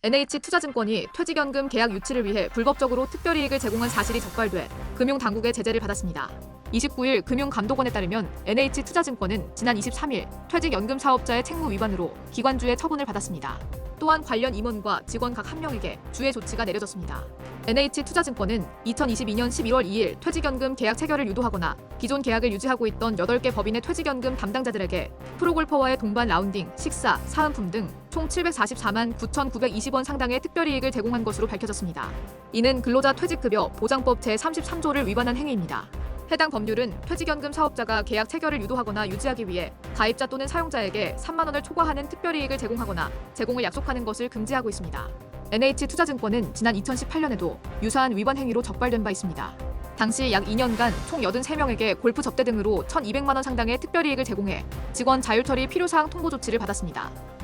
NH투자증권이 퇴직연금 계약 유치를 위해 불법적으로 특별이익을 제공한 사실이 적발돼 금융당국의 제재를 받았습니다. 29일 금융감독원에 따르면 NH투자증권은 지난 23일 퇴직연금 사업자의 책무 위반으로 기관주의 처분을 받았습니다. 또한 관련 임원과 직원 각 한 명에게 주의 조치가 내려졌습니다. NH투자증권은 2022년 11월 2일 퇴직연금 계약 체결을 유도하거나 기존 계약을 유지하고 있던 8개 법인의 퇴직연금 담당자들에게 프로골퍼와의 동반 라운딩, 식사, 사은품 등 총 744만 9,920원 상당의 특별이익을 제공한 것으로 밝혀졌습니다. 이는 근로자 퇴직급여 보장법 제33조를 위반한 행위입니다. 해당 법률은 퇴직연금 사업자가 계약 체결을 유도하거나 유지하기 위해 가입자 또는 사용자에게 3만 원을 초과하는 특별이익을 제공하거나 제공을 약속하는 것을 금지하고 있습니다. NH투자증권은 지난 2018년에도 유사한 위반 행위로 적발된 바 있습니다. 당시 약 2년간 총 83명에게 골프 접대 등으로 1,200만 원 상당의 특별이익을 제공해 직원 자율 처리 필요사항 통보 조치를 받았습니다.